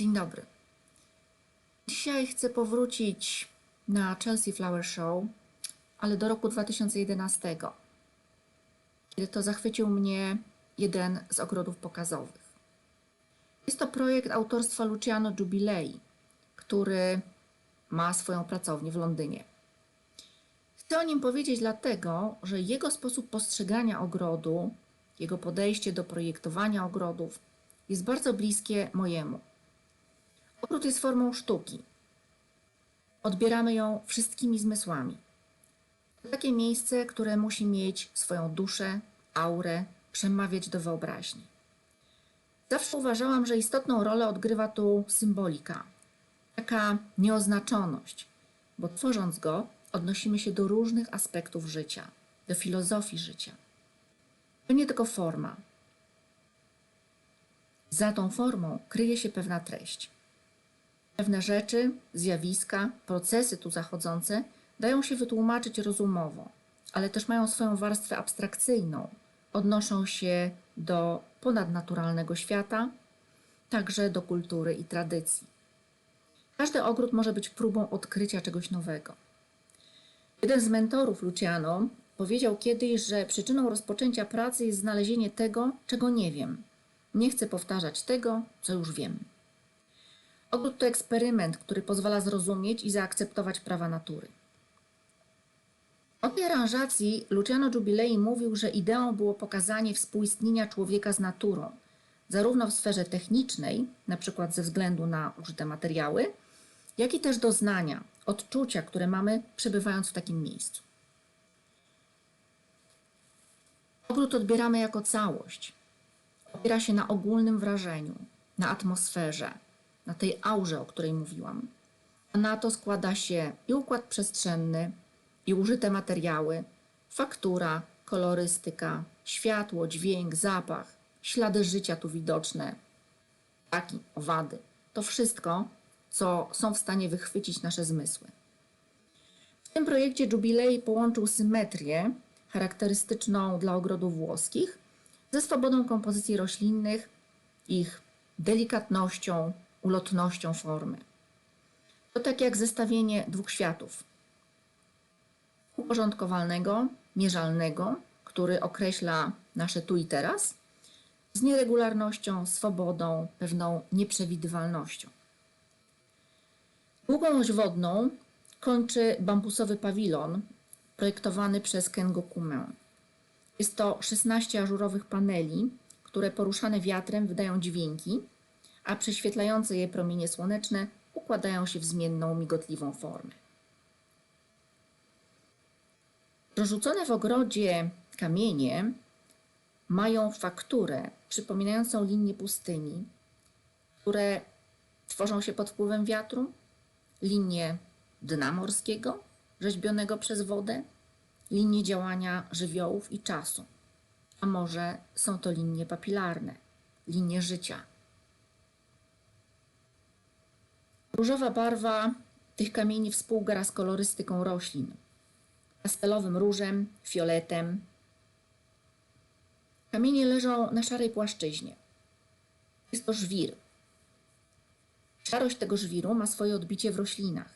Dzień dobry. Dzisiaj chcę powrócić na Chelsea Flower Show, ale do roku 2011, kiedy to zachwycił mnie jeden z ogrodów pokazowych. Jest to projekt autorstwa Luciano Giubilei, który ma swoją pracownię w Londynie. Chcę o nim powiedzieć dlatego, że jego sposób postrzegania ogrodu, jego podejście do projektowania ogrodów jest bardzo bliskie mojemu. Ogród jest formą sztuki. Odbieramy ją wszystkimi zmysłami. To takie miejsce, które musi mieć swoją duszę, aurę, przemawiać do wyobraźni. Zawsze uważałam, że istotną rolę odgrywa tu symbolika, taka nieoznaczoność, bo tworząc go, odnosimy się do różnych aspektów życia, do filozofii życia. To nie tylko forma. Za tą formą kryje się pewna treść. Pewne rzeczy, zjawiska, procesy tu zachodzące dają się wytłumaczyć rozumowo, ale też mają swoją warstwę abstrakcyjną, odnoszą się do ponadnaturalnego świata, także do kultury i tradycji. Każdy ogród może być próbą odkrycia czegoś nowego. Jeden z mentorów Luciano powiedział kiedyś, że przyczyną rozpoczęcia pracy jest znalezienie tego, czego nie wiem. Nie chcę powtarzać tego, co już wiem. Ogród to eksperyment, który pozwala zrozumieć i zaakceptować prawa natury. O tej aranżacji Luciano Giubilei mówił, że ideą było pokazanie współistnienia człowieka z naturą, zarówno w sferze technicznej, na przykład ze względu na użyte materiały, jak i też doznania, odczucia, które mamy przebywając w takim miejscu. Ogród odbieramy jako całość. Opiera się na ogólnym wrażeniu, na atmosferze, na tej aurze, o której mówiłam. A na to składa się i układ przestrzenny, i użyte materiały, faktura, kolorystyka, światło, dźwięk, zapach, ślady życia tu widoczne, ptaki, owady. To wszystko, co są w stanie wychwycić nasze zmysły. W tym projekcie Jubilei połączył symetrię charakterystyczną dla ogrodów włoskich ze swobodą kompozycji roślinnych, ich delikatnością, ulotnością formy. To tak jak zestawienie dwóch światów. Uporządkowalnego, mierzalnego, który określa nasze tu i teraz, z nieregularnością, swobodą, pewną nieprzewidywalnością. Długą oś wodną kończy bambusowy pawilon projektowany przez Kengo Kumę. Jest to 16 ażurowych paneli, które poruszane wiatrem wydają dźwięki, a prześwietlające je promienie słoneczne układają się w zmienną, migotliwą formę. Rozrzucone w ogrodzie kamienie mają fakturę przypominającą linię pustyni, które tworzą się pod wpływem wiatru, linię dna morskiego rzeźbionego przez wodę, linię działania żywiołów i czasu. A może są to linie papilarne, linie życia. Różowa barwa tych kamieni współgra z kolorystyką roślin, pastelowym różem, fioletem. Kamienie leżą na szarej płaszczyźnie. Jest to żwir. Szarość tego żwiru ma swoje odbicie w roślinach.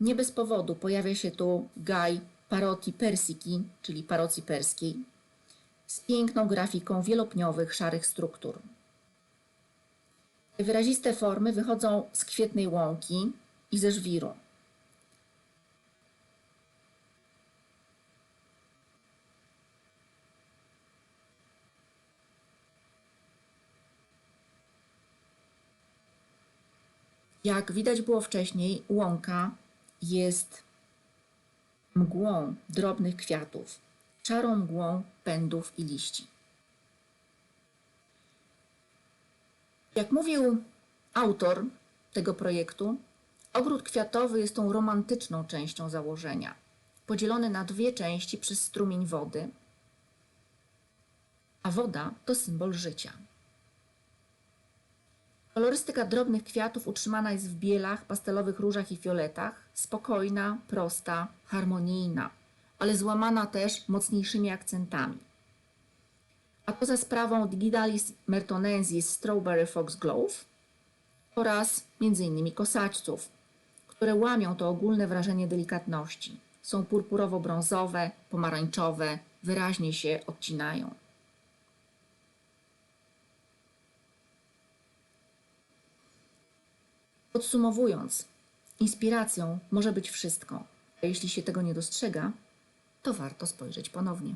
Nie bez powodu pojawia się tu gaj paroti persiki, czyli parocji perskiej, z piękną grafiką wielopniowych, szarych struktur. Te wyraziste formy wychodzą z kwietnej łąki i ze żwiru. Jak widać było wcześniej, łąka jest mgłą drobnych kwiatów, czarą mgłą pędów i liści. Jak mówił autor tego projektu, ogród kwiatowy jest tą romantyczną częścią założenia, podzielony na dwie części przez strumień wody, a woda to symbol życia. Kolorystyka drobnych kwiatów utrzymana jest w bielach, pastelowych różach i fioletach, spokojna, prosta, harmonijna, ale złamana też mocniejszymi akcentami. A to za sprawą Digidalis mertonensis Strawberry Foxglove oraz m.in. kosaczców, które łamią to ogólne wrażenie delikatności. Są purpurowo-brązowe, pomarańczowe, wyraźnie się odcinają. Podsumowując, inspiracją może być wszystko, a jeśli się tego nie dostrzega, to warto spojrzeć ponownie.